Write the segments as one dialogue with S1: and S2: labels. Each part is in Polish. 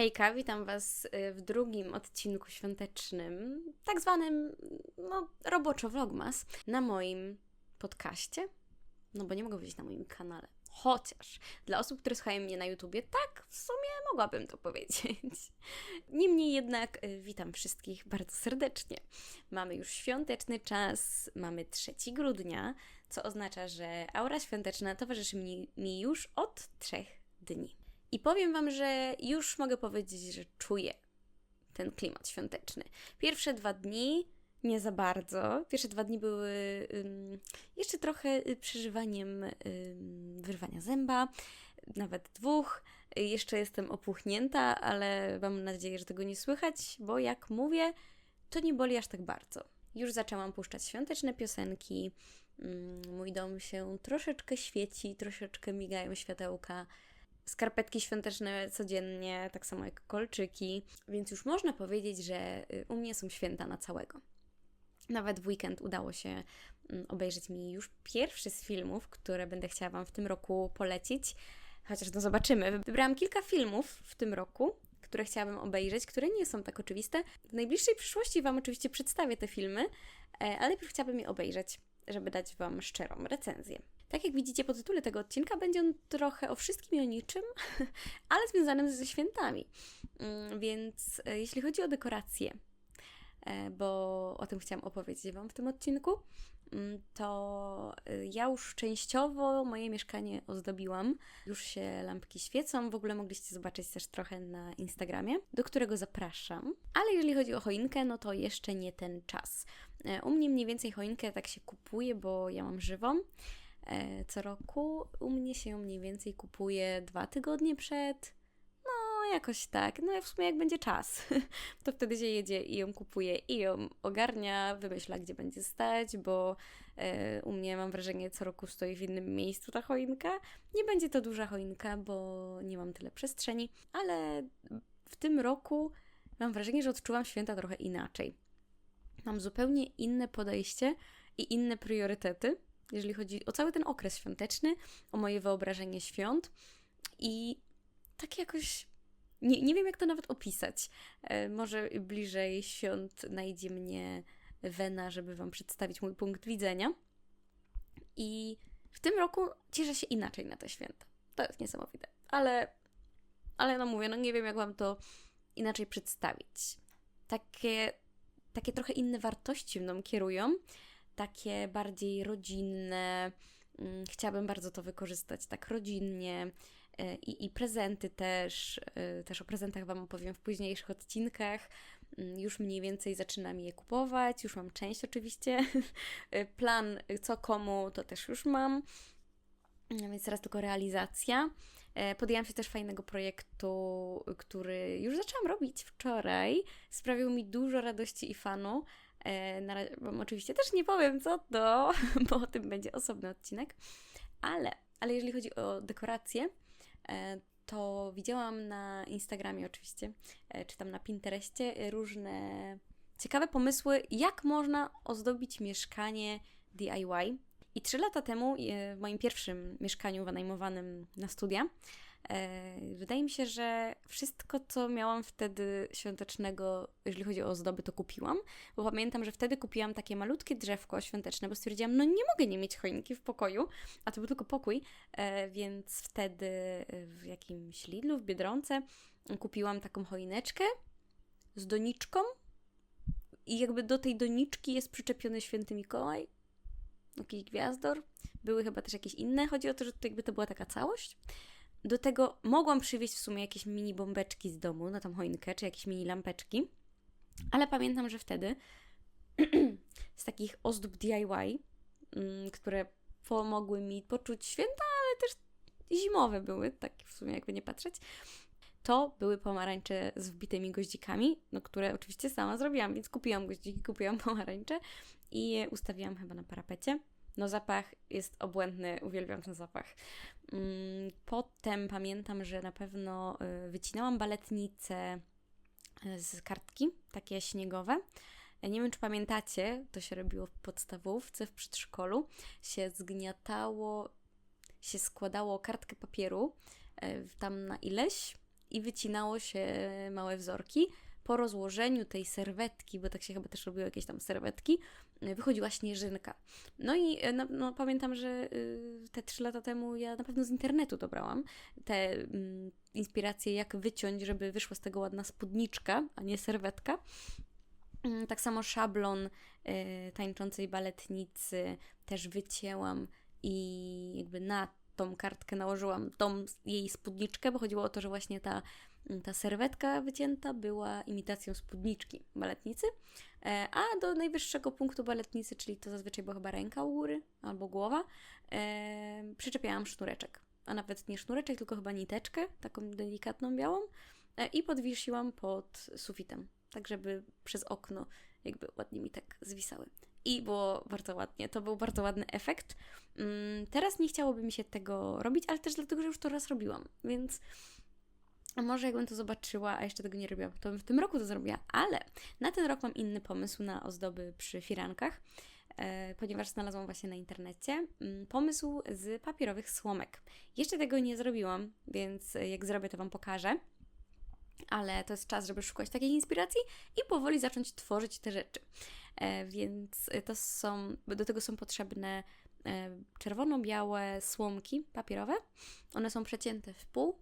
S1: Hejka, witam Was y, w drugim odcinku świątecznym, tak zwanym, no, roboczo vlogmas, na moim podcaście. No bo nie mogę powiedzieć na moim kanale. Chociaż dla osób, które słuchają mnie na YouTubie, tak, w sumie mogłabym to powiedzieć. Niemniej jednak y, witam wszystkich bardzo serdecznie. Mamy już świąteczny czas, mamy 3 grudnia, co oznacza, że aura świąteczna towarzyszy mi, mi już od trzech dni. I powiem Wam, że już mogę powiedzieć, że czuję ten klimat świąteczny. Pierwsze dwa dni nie za bardzo. Pierwsze dwa dni były ym, jeszcze trochę y, przeżywaniem ym, wyrwania zęba, nawet dwóch. Jeszcze jestem opuchnięta, ale mam nadzieję, że tego nie słychać, bo jak mówię, to nie boli aż tak bardzo. Już zaczęłam puszczać świąteczne piosenki. Mój dom się troszeczkę świeci, troszeczkę migają światełka skarpetki świąteczne codziennie, tak samo jak kolczyki, więc już można powiedzieć, że y, u mnie są święta na całego. Nawet w weekend udało się mm, obejrzeć mi już pierwszy z filmów, które będę chciała Wam w tym roku polecić. Chociaż no zobaczymy. Wybrałam kilka filmów w tym roku, które chciałabym obejrzeć, które nie są tak oczywiste. W najbliższej przyszłości Wam oczywiście przedstawię te filmy, e, ale najpierw chciałabym je obejrzeć, żeby dać Wam szczerą recenzję. Tak jak widzicie po tytule tego odcinka, będzie on trochę o wszystkim i o niczym, ale związanym ze świętami. Mm, więc e, jeśli chodzi o dekoracje, e, bo o tym chciałam opowiedzieć Wam w tym odcinku, mm, to e, ja już częściowo moje mieszkanie ozdobiłam. Już się lampki świecą. W ogóle mogliście zobaczyć też trochę na Instagramie, do którego zapraszam. Ale jeżeli chodzi o choinkę, no to jeszcze nie ten czas. U mnie mniej więcej choinkę tak się kupuje, bo ja mam żywą. E, co roku. U mnie się mniej więcej kupuje dwa tygodnie przed. No, jakoś tak. No, w sumie jak będzie czas, to wtedy się jedzie i ją kupuje i ją ogarnia, wymyśla, gdzie będzie stać, bo e, u mnie mam wrażenie, co roku stoi w innym miejscu ta choinka. Nie będzie to duża choinka, bo nie mam tyle przestrzeni, ale w tym roku mam wrażenie, że odczuwam święta trochę inaczej. Mam zupełnie inne podejście i inne priorytety jeżeli chodzi o cały ten okres świąteczny, o moje wyobrażenie świąt i tak jakoś nie, nie wiem, jak to nawet opisać. E, może bliżej świąt najdzie mnie Wena, żeby Wam przedstawić mój punkt widzenia. I w tym roku cieszę się inaczej na te święta. To jest niesamowite. Ale, ale no mówię, no nie wiem, jak Wam to inaczej przedstawić. Takie, takie trochę inne wartości mną kierują takie bardziej rodzinne. Mm, chciałabym bardzo to wykorzystać tak rodzinnie. E, I, I prezenty też, e, też o prezentach Wam opowiem w późniejszych odcinkach. Mm, już mniej więcej zaczynam je kupować, już mam część oczywiście. E, plan co komu to też już mam, mm, więc teraz tylko realizacja. Podjęłam się też fajnego projektu, który już zaczęłam robić wczoraj. Sprawił mi dużo radości i fanu. E, na razie Wam oczywiście też nie powiem co to, bo o tym będzie osobny odcinek, ale, ale jeżeli chodzi o dekoracje, e, to widziałam na Instagramie oczywiście, e, czy tam na Pinterestie różne ciekawe pomysły, jak można ozdobić mieszkanie DIY. I trzy lata temu, w moim pierwszym mieszkaniu wynajmowanym na studia, wydaje mi się, że wszystko, co miałam wtedy świątecznego, jeżeli chodzi o ozdoby, to kupiłam, bo pamiętam, że wtedy kupiłam takie malutkie drzewko świąteczne, bo stwierdziłam, no nie mogę nie mieć choinki w pokoju, a to był tylko pokój, e, więc wtedy w jakimś Lidlu, w Biedronce kupiłam taką choineczkę z doniczką i jakby do tej doniczki jest przyczepiony święty Mikołaj, jakiś gwiazdor, były chyba też jakieś inne, chodzi o to, że to jakby to była taka całość. Do tego mogłam przywieźć w sumie jakieś mini bombeczki z domu na tą choinkę, czy jakieś mini lampeczki, ale pamiętam, że wtedy z takich ozdób DIY, mm, które pomogły mi poczuć święta, ale też zimowe były, tak w sumie jakby nie patrzeć, to były pomarańcze z wbitymi goździkami, no które oczywiście sama zrobiłam, więc kupiłam goździki, kupiłam pomarańcze i je ustawiłam chyba na parapecie. No zapach jest obłędny, uwielbiam ten zapach. Mm, potem pamiętam, że na pewno y, wycinałam baletnice y, z kartki, takie śniegowe. Nie wiem, czy pamiętacie, to się robiło w podstawówce, w przedszkolu. Się zgniatało, się składało kartkę papieru y, tam na ileś i wycinało się małe wzorki. Po rozłożeniu tej serwetki, bo tak się chyba też robiło jakieś tam serwetki, wychodziła śnieżynka. No i no, no pamiętam, że y, te trzy lata temu ja na pewno z internetu dobrałam te y, inspiracje, jak wyciąć, żeby wyszła z tego ładna spódniczka, a nie serwetka. Y, tak samo szablon y, tańczącej baletnicy też wycięłam i jakby na tą kartkę nałożyłam tą jej spódniczkę, bo chodziło o to, że właśnie ta, ta serwetka wycięta była imitacją spódniczki baletnicy. E, a do najwyższego punktu baletnicy, czyli to zazwyczaj była chyba ręka u góry albo głowa, e, przyczepiałam sznureczek. A nawet nie sznureczek, tylko chyba niteczkę, taką delikatną białą e, i podwiesiłam pod sufitem, tak żeby przez okno jakby ładnie mi tak zwisały. I było bardzo ładnie, to był bardzo ładny efekt. Mm, teraz nie chciałoby mi się tego robić, ale też dlatego, że już to raz robiłam, więc a może jakbym to zobaczyła, a jeszcze tego nie robiłam, to bym w tym roku to zrobiła, ale na ten rok mam inny pomysł na ozdoby przy firankach, e, ponieważ znalazłam właśnie na internecie mm, pomysł z papierowych słomek. Jeszcze tego nie zrobiłam, więc jak zrobię, to Wam pokażę. Ale to jest czas, żeby szukać takiej inspiracji i powoli zacząć tworzyć te rzeczy. E, więc to są, do tego są potrzebne e, czerwono-białe słomki papierowe. One są przecięte w pół,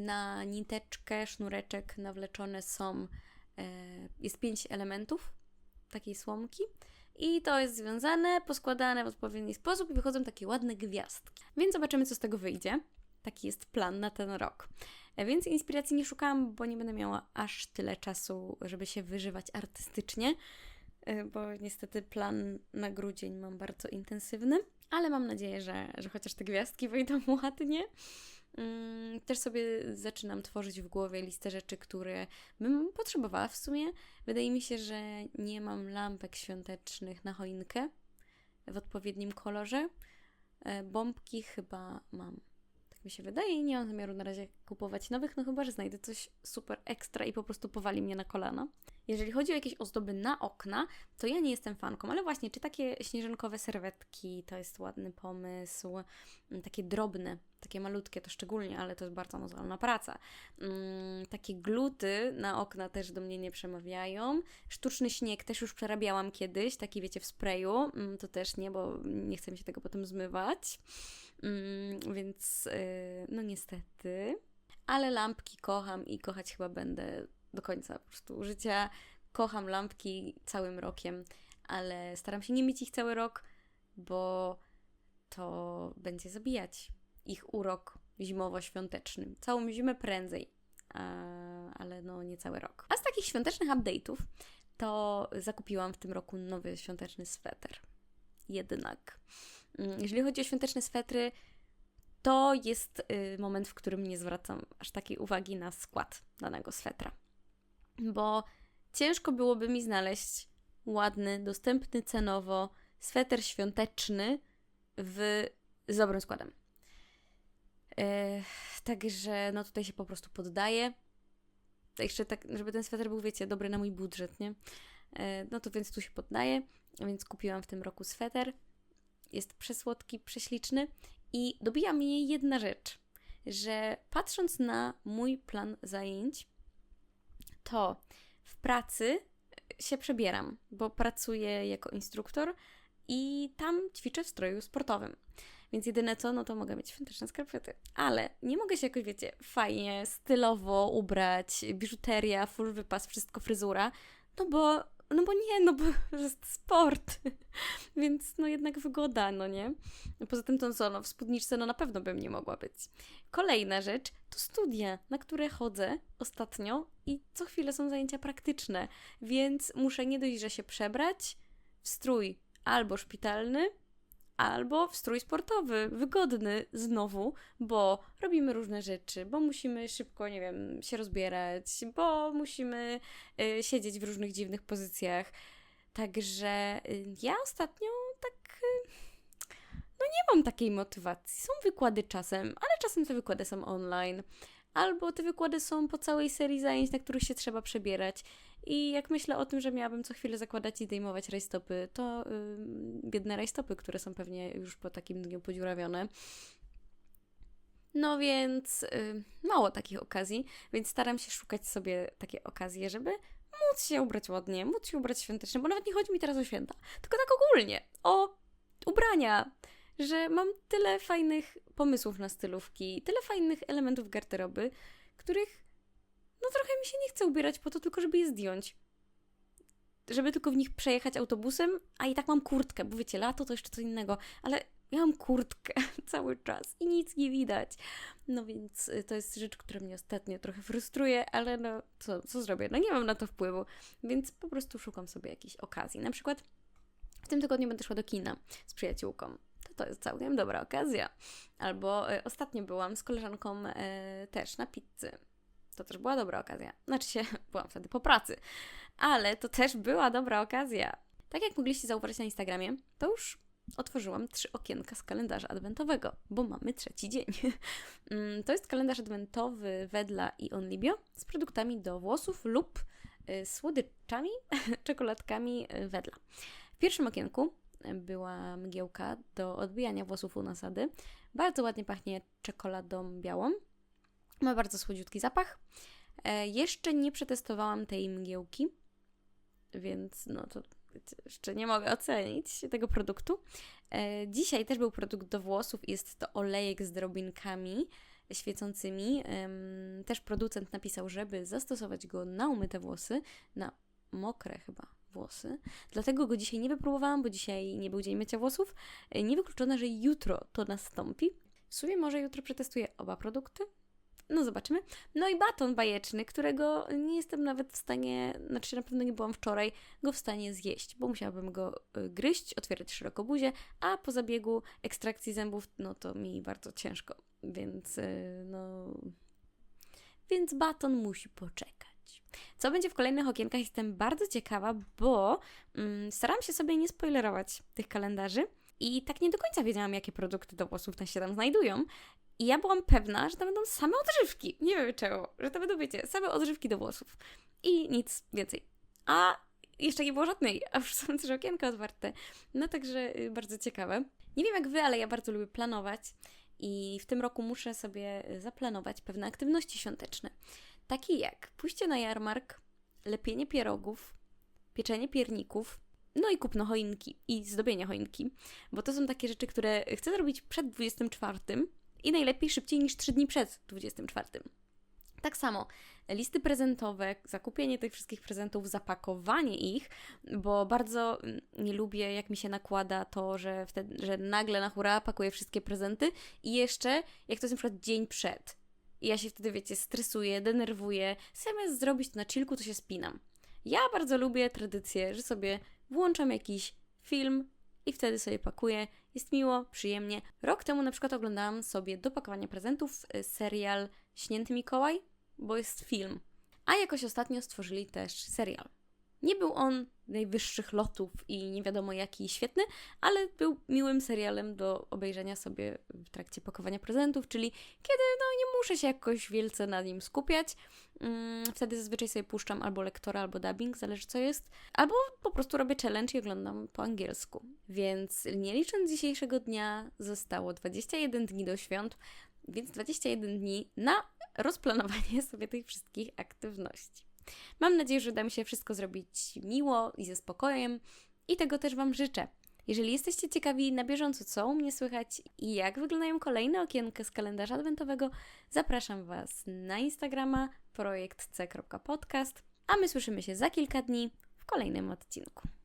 S1: na niteczkę, sznureczek nawleczone są, e, jest pięć elementów takiej słomki i to jest związane, poskładane w odpowiedni sposób i wychodzą takie ładne gwiazdki. Więc zobaczymy, co z tego wyjdzie. Taki jest plan na ten rok. E, więc inspiracji nie szukałam, bo nie będę miała aż tyle czasu, żeby się wyżywać artystycznie, e, bo niestety plan na grudzień mam bardzo intensywny, ale mam nadzieję, że, że chociaż te gwiazdki wyjdą ładnie. Mm, też sobie zaczynam tworzyć w głowie listę rzeczy, które bym potrzebowała w sumie. Wydaje mi się, że nie mam lampek świątecznych na choinkę w odpowiednim kolorze. E, bombki chyba mam. Tak mi się wydaje i nie mam zamiaru na razie kupować nowych, no chyba, że znajdę coś super ekstra i po prostu powali mnie na kolana. Jeżeli chodzi o jakieś ozdoby na okna, to ja nie jestem fanką, ale właśnie, czy takie śnieżynkowe serwetki to jest ładny pomysł, mm, takie drobne, takie malutkie to szczególnie, ale to jest bardzo mozolna praca. Mm, takie gluty na okna też do mnie nie przemawiają. Sztuczny śnieg też już przerabiałam kiedyś, taki wiecie w sprayu, mm, to też nie, bo nie chcę mi się tego potem zmywać. Mm, więc yy, no niestety. Ale lampki kocham i kochać chyba będę do końca po prostu życia. Kocham lampki całym rokiem, ale staram się nie mieć ich cały rok, bo to będzie zabijać ich urok zimowo-świąteczny. Całą zimę prędzej, ale no nie cały rok. A z takich świątecznych update'ów to zakupiłam w tym roku nowy świąteczny sweter. Jednak. Mm, jeżeli chodzi o świąteczne swetry, to jest y, moment, w którym nie zwracam aż takiej uwagi na skład danego swetra bo ciężko byłoby mi znaleźć ładny, dostępny cenowo sweter świąteczny w, z dobrym składem. Yy, także no tutaj się po prostu poddaję. Jeszcze tak, żeby ten sweter był, wiecie, dobry na mój budżet, nie? Yy, no to więc tu się poddaję, więc kupiłam w tym roku sweter. Jest przesłodki, prześliczny i dobija mnie jedna rzecz, że patrząc na mój plan zajęć, to w pracy się przebieram, bo pracuję jako instruktor i tam ćwiczę w stroju sportowym. Więc jedyne co, no to mogę mieć świąteczne skarpety. Ale nie mogę się jakoś, wiecie, fajnie, stylowo ubrać, biżuteria, full wypas, wszystko fryzura, no bo no bo nie, no bo jest sport. Więc no jednak wygoda, no nie? Poza tym to co, no w spódniczce no na pewno bym nie mogła być. Kolejna rzecz to studia, na które chodzę ostatnio i co chwilę są zajęcia praktyczne, więc muszę nie dość, że się przebrać w strój albo szpitalny, albo w strój sportowy, wygodny znowu, bo robimy różne rzeczy, bo musimy szybko, nie wiem, się rozbierać, bo musimy y, siedzieć w różnych dziwnych pozycjach. Także y, ja ostatnio tak. Y, no nie mam takiej motywacji. Są wykłady czasem, ale czasem te wykłady są online. Albo te wykłady są po całej serii zajęć, na których się trzeba przebierać. I jak myślę o tym, że miałabym co chwilę zakładać i zdejmować rajstopy, to yy, biedne rajstopy, które są pewnie już po takim dniu podziurawione. No więc y, mało takich okazji, więc staram się szukać sobie takie okazje, żeby móc się ubrać ładnie, móc się ubrać świątecznie, bo nawet nie chodzi mi teraz o święta, tylko tak ogólnie, o ubrania, że mam tyle fajnych pomysłów na stylówki, tyle fajnych elementów garderoby, których no trochę mi się nie chce ubierać po to tylko, żeby je zdjąć. Żeby tylko w nich przejechać autobusem, a i tak mam kurtkę, bo wiecie, lato to jeszcze co innego, ale ja mam kurtkę cały czas i nic nie widać. No więc y, to jest rzecz, która mnie ostatnio trochę frustruje, ale no co, co zrobię? No nie mam na to wpływu, więc po prostu szukam sobie jakiejś okazji. Na przykład w tym tygodniu będę szła do kina z przyjaciółką. To, jest całkiem dobra okazja. Albo y, ostatnio byłam z koleżanką y, też na pizzy. To też była dobra okazja. Znaczy się, byłam wtedy po pracy, ale to też była dobra okazja. Tak jak mogliście zauważyć na Instagramie, to już otworzyłam trzy okienka z kalendarza adwentowego, bo mamy trzeci dzień. Mm, to jest kalendarz adwentowy Wedla i Onlibio z produktami do włosów lub y, słodyczami, czekoladkami Wedla. W pierwszym okienku była mgiełka do odbijania włosów u nasady. Bardzo ładnie pachnie czekoladą białą. Ma bardzo słodziutki zapach. E, jeszcze nie przetestowałam tej mgiełki, więc no to jeszcze nie mogę ocenić tego produktu. E, dzisiaj też był produkt do włosów, jest to olejek z drobinkami świecącymi. Też producent napisał, żeby zastosować go na umyte włosy, na mokre chyba włosy. Dlatego go dzisiaj nie wypróbowałam, bo dzisiaj nie był dzień mycia włosów. E, niewykluczone, że jutro to nastąpi. W sumie może jutro przetestuję oba produkty, no zobaczymy. No i baton bajeczny, którego nie jestem nawet w stanie, znaczy na pewno nie byłam wczoraj, go w stanie zjeść, bo musiałabym go y, gryźć, otwierać szeroko buzię, a po zabiegu ekstrakcji zębów, no to mi bardzo ciężko, więc y, no... Więc baton musi poczekać. Co będzie w kolejnych okienkach, jestem bardzo ciekawa, bo mm, staram się sobie nie spoilerować tych kalendarzy. I tak nie do końca wiedziałam, jakie produkty do włosów się tam znajdują. I ja byłam pewna, że to będą same odżywki. Nie wiem czego, że to będą, wiecie, same odżywki do włosów. I nic więcej. A jeszcze nie było żadnej, a już są trzy okienka otwarte. No także y, bardzo ciekawe. Nie wiem jak wy, ale ja bardzo lubię planować. I w tym roku muszę sobie y, zaplanować pewne aktywności świąteczne. Takie jak pójście na jarmark, lepienie pierogów, pieczenie pierników, no i kupno choinki i zdobienie choinki, bo to są takie rzeczy, które chcę zrobić przed 24, i najlepiej szybciej niż 3 dni przed 24. Tak samo listy prezentowe, zakupienie tych wszystkich prezentów, zapakowanie ich, bo bardzo nie lubię, jak mi się nakłada to, że, wtedy, że nagle na hura pakuję wszystkie prezenty i jeszcze, jak to jest na przykład dzień przed. I ja się wtedy, wiecie, stresuję, denerwuję. Zamiast zrobić to na chillku, to się spinam. Ja bardzo lubię tradycję, że sobie włączam jakiś film, i wtedy sobie pakuję. Jest miło, przyjemnie. Rok temu na przykład oglądałam sobie do pakowania prezentów y, serial Śnięty Mikołaj, bo jest film. A jakoś ostatnio stworzyli też serial. Nie był on najwyższych lotów i nie wiadomo jaki świetny, ale był miłym serialem do obejrzenia sobie w trakcie pakowania prezentów, czyli kiedy no, nie muszę się jakoś wielce na nim skupiać. Mm, wtedy zazwyczaj sobie puszczam albo lektora, albo dubbing, zależy co jest, albo po prostu robię challenge i oglądam po angielsku. Więc nie licząc dzisiejszego dnia, zostało 21 dni do świąt, więc 21 dni na rozplanowanie sobie tych wszystkich aktywności. Mam nadzieję, że uda mi się wszystko zrobić miło i ze spokojem i tego też Wam życzę. Jeżeli jesteście ciekawi na bieżąco, co u mnie słychać i jak wyglądają kolejne okienka z kalendarza adwentowego, zapraszam Was na Instagrama projektc.podcast, a my słyszymy się za kilka dni w kolejnym odcinku.